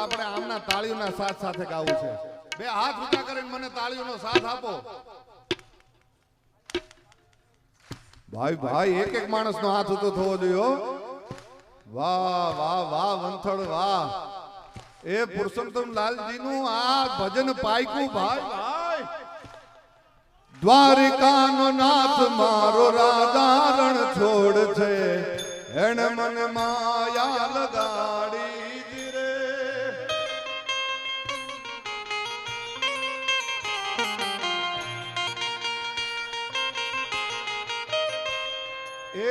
આપણે આમના તાળીઓના સાથ સાથે ગાવું છે. બે હાથ ઊંચા કરીને મને તાળીઓનો સાથ આપો. ભાઈ ભાઈ, એક એક માણસનો હાથ ઊંચો થવો જોઈએ વાહ વાહ વાહ, વંથળ, વાહ. એ પુરુષોત્તમ લાલજી નું આ ભજન પાયકું ભાઈ. દ્વારિકાનો નાથ મારો રાજા રણ છોડ છે. એને મને માયા લગાડી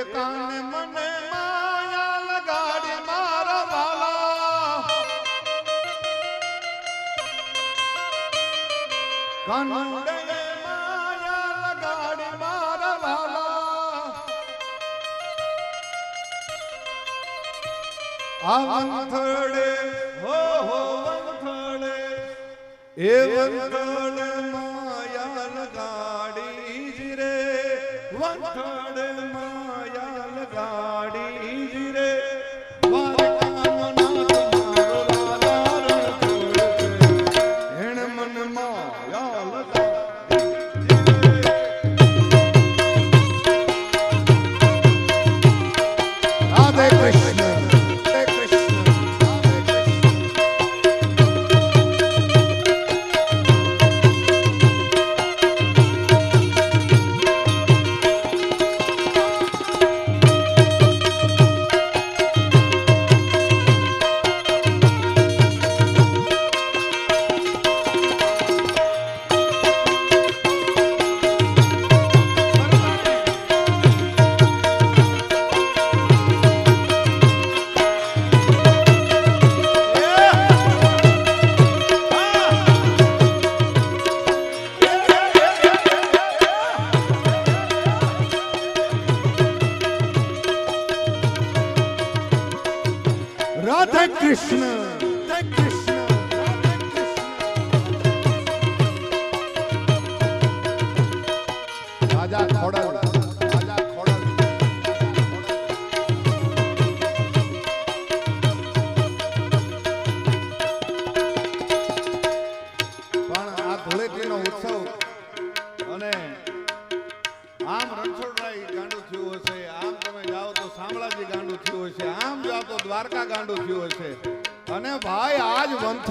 એકાને મને માયા લગાડી મારા વાલા. આ વંથડે હો હો વંથડે એ વંથડે માયા લગાડી રે. વંથડે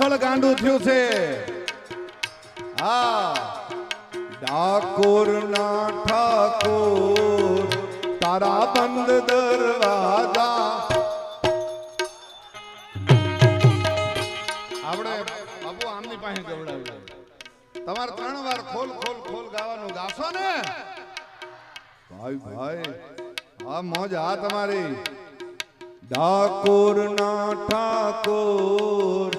આજ ગાંડું થયું છે. હા. ડાકોર ના ઠાકોર તારા બંધ દરવાજા. આપણે બાપુ આમની પાસે ગવડાવ્યું તમારે ત્રણ વાર ખોલ ખોલ ખોલ ગાવાનું ગાશો ને? ભાઈ ભાઈ હા મોજ આ તમારી. ડાકોર ના ઠાકોર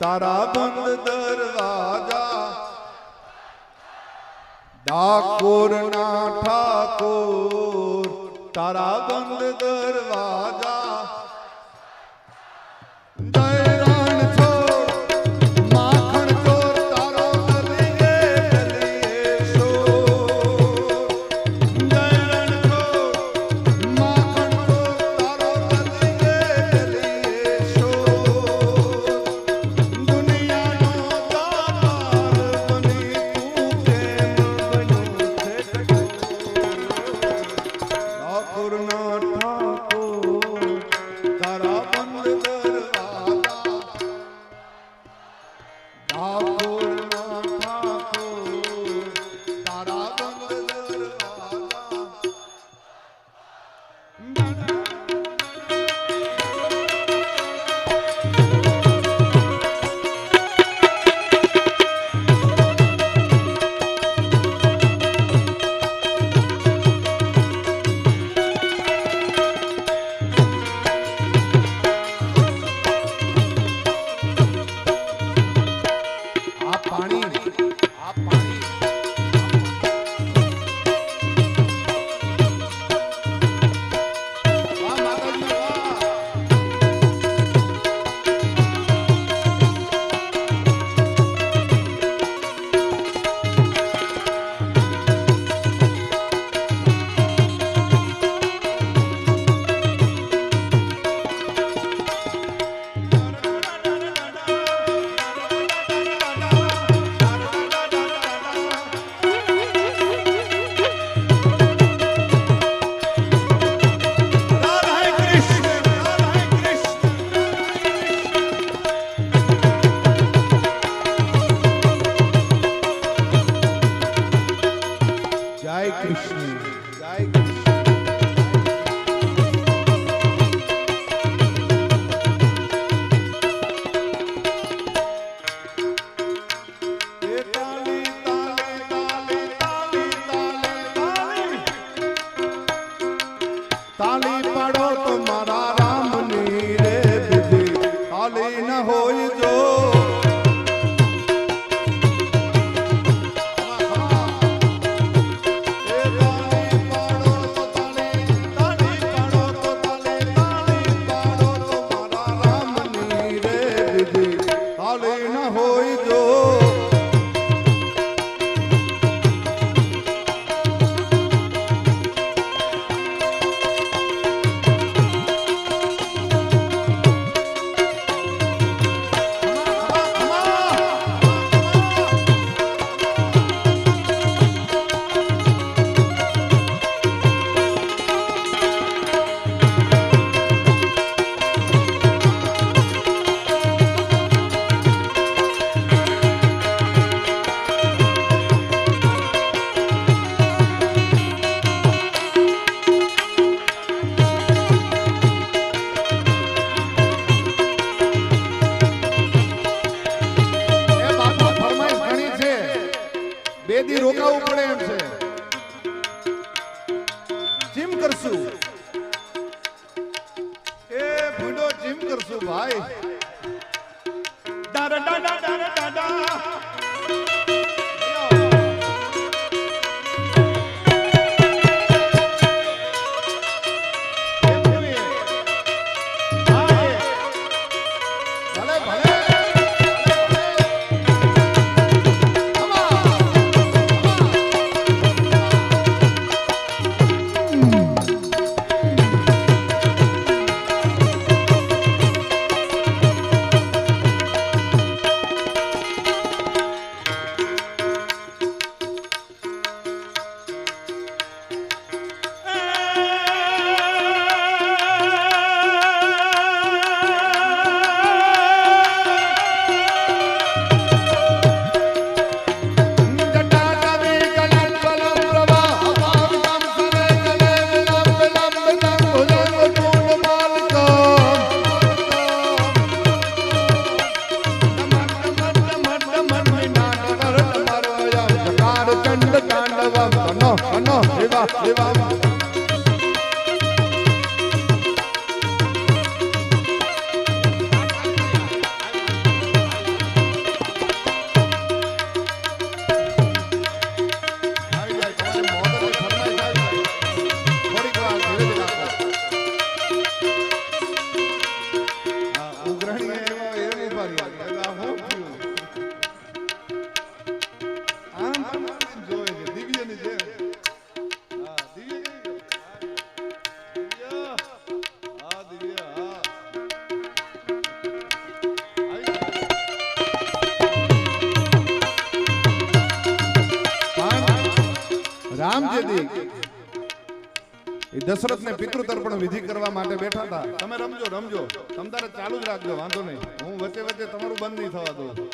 તારા બંધ દરવાજા. ડાકોર ના ઠાકોર તારા બંધ દરવાજા. not I પડે એમ છે. જીમ કરશું. એ ભૂંડો જીમ કરશું ભાઈ. ડાડા ડાડા ડાડા ડાડા. જે દી એ દશરથ ને પિતૃ તર્પણ વિધિ કરવા માટે બેઠા હતા. તમે રમજો રમજો. તમતારે ચાલુ જ રાખજો વાંધો નહીં. હું વચ્ચે વચ્ચે તમારું બંધ નહીં થવા દઉં.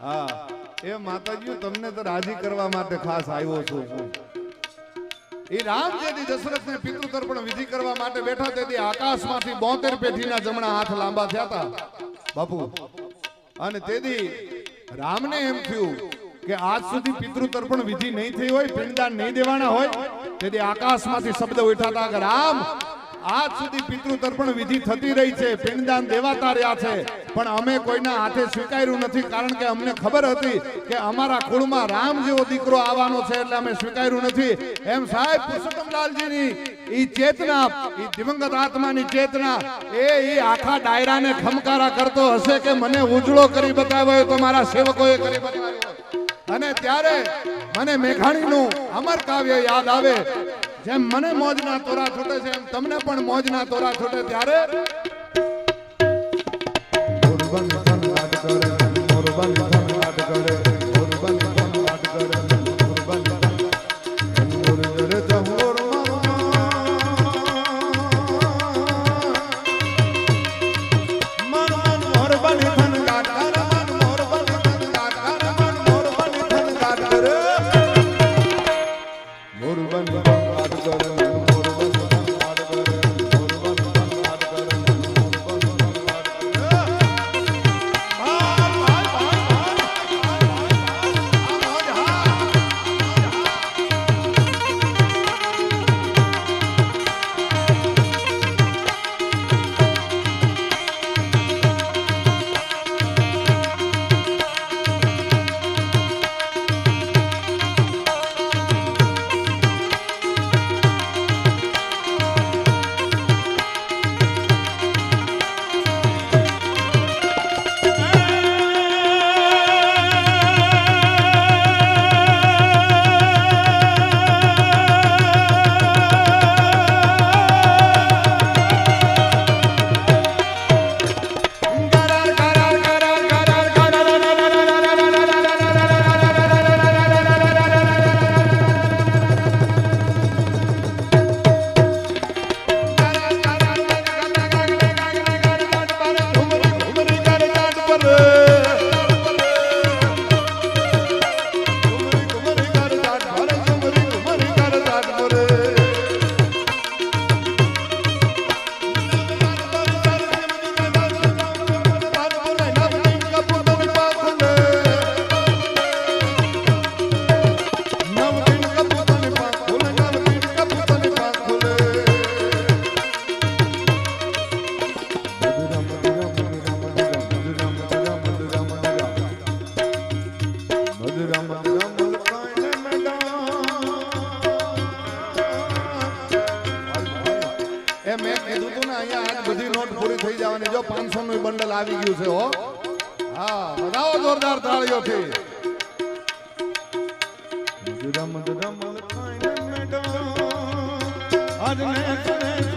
હા. એ માતાજી તમને તો રાજી કરવા માટે ખાસ આવ્યો છું હું. એ રામ જેથી દશરથ ને પિતૃ તર્પણ વિધિ કરવા માટે બેઠા તેથી આકાશમાંથી બોતેર પેઢીના જમણા હાથ લાંબા થયા હતા. બાપુ. અને તેથી રામને એમ થયું કે આજ સુધી પિતૃ તર્પણ વિધિ નહીં થઈ હોય પિંડદાન નહીં દેવાના હોય, તેથી આકાશમાંથી શબ્દ ઉઠાતા કે રામ, આજ સુધી પિતૃ તર્પણ વિધિ થતી રહી છે પિંડદાન દેવાતા રહ્યા છે. પણ અમે કોઈના હાથે સ્વીકાર્યું નથી, કારણ કે અમને ખબર હતી કે અમારા કુળમાં રામ જેવો દીકરો આવવાનો છે, એટલે અમે સ્વીકાર્યું નથી. એમ સાહેબ પુરુષોત્તમલાલજીની ઈ ચેતના, ઈ દિવંગત આત્માની ચેતના, એ ઈ આખા ડાયરાને ખમકારા કરતો હશે કે મને ઉજળો કરી બતાવ્યો તો મારા સેવકોએ કરી બતાવ્યો અને ત્યારે મને મેઘાણીનું અમર કાવ્ય યાદ આવે. જેમ મને મોજના તોરા છૂટે છે, એમ તમને પણ મોજના તોરા છૂટે ત્યારે ધનવાદ કરે પૂરી થઈ જવાની જો 500 નું બંડલ આવી ગયું છે, હો. હા, બધાઓ જોરદાર તાળીઓથી. રમ રમ તને